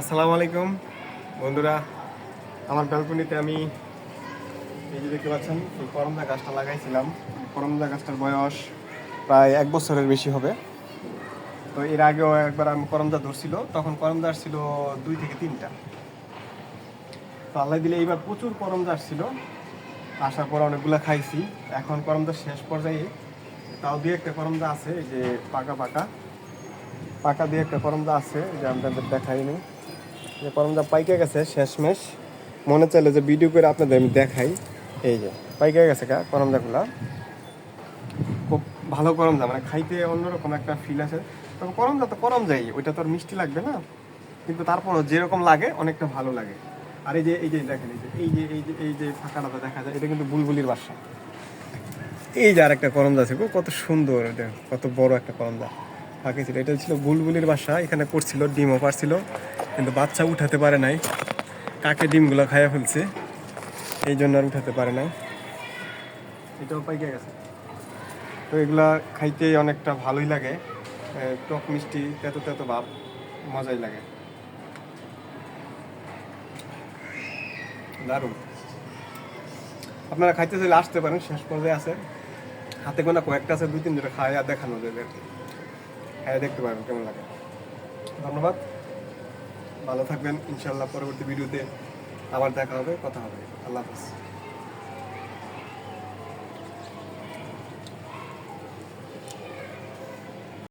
আসসালামু আলাইকুম। বন্ধুরা, আমার ব্যালকনিতে আমি এই যে দেখতে পাচ্ছেন, এই করমদা গাছটা লাগাইছিলাম। করমদা গাছটার বয়স প্রায় এক বছরের বেশি হবে। তো এর আগেও একবার আমি করমদা ধরছিল, তখন করমদা ছিল দুই থেকে তিনটা। তো আল্লাহ দিলে এইবার প্রচুর করমদা আসছিল। আসার পর অনেকগুলো খাইছি। এখন করমদা শেষ পর্যায়ে। তাও দুই একটা করমদা আছে যে পাকা পাকা। পাকা দিয়ে একটা করমদা আছে, যে আপনাদের দেখাইনি। যে করমদা পাইকে গেছে শেষমেশ মনে চাইলে যে ভিডিও করে আপনাদের আমি দেখাই। এই যে পাইকে গেছে কা করমদাগুলা খুব ভালো করমদা মানে খাইতে অন্যরকম একটা ফিল আছে। তবে করমদা তো যাই ওইটা তো আর মিষ্টি লাগবে না। কিন্তু তারপরও যেরকম লাগে অনেকটা ভালো লাগে। আর এই যে এই যে দেখেন এই যে এই যে এই যে ফাঁকাটা দেখা যায় এটা কিন্তু বুলবুলির বাসা। এই যে আরেকটা আছে গো, কত সুন্দর এটা কত বড় একটা করমদা ফাঁকে ছিল এটা ছিল বুলবুলির বাসা এখানে করছিল ডিমও পারছিল। কিন্তু বাচ্চা উঠাতে পারে নাই। কাকে ডিমগুলো খাইয়া ফেলছে, এই জন্য আর উঠাতে পারে নাই। এটাও পাইকে গেছে। তো এগুলা খাইতে অনেকটা ভালোই লাগে। টক মিষ্টি, তেতো তেতো ভাব, মজাই লাগে। দারুণ। আপনারা খাইতে চাইলে আসতে পারেন, শেষ পর্যায়ে আছে। হাতে গোনা কয়েকটা আছে, দুই তিন খায় আর দেখানো যাবে। আর কি খায় দেখতে পারবেন কেমন লাগে। ধন্যবাদ। ভালো থাকবেন ইনশাল্লাহ পরবর্তী ভিডিওতে আবার দেখা হবে কথা হবে। আল্লাহ হাফিজ।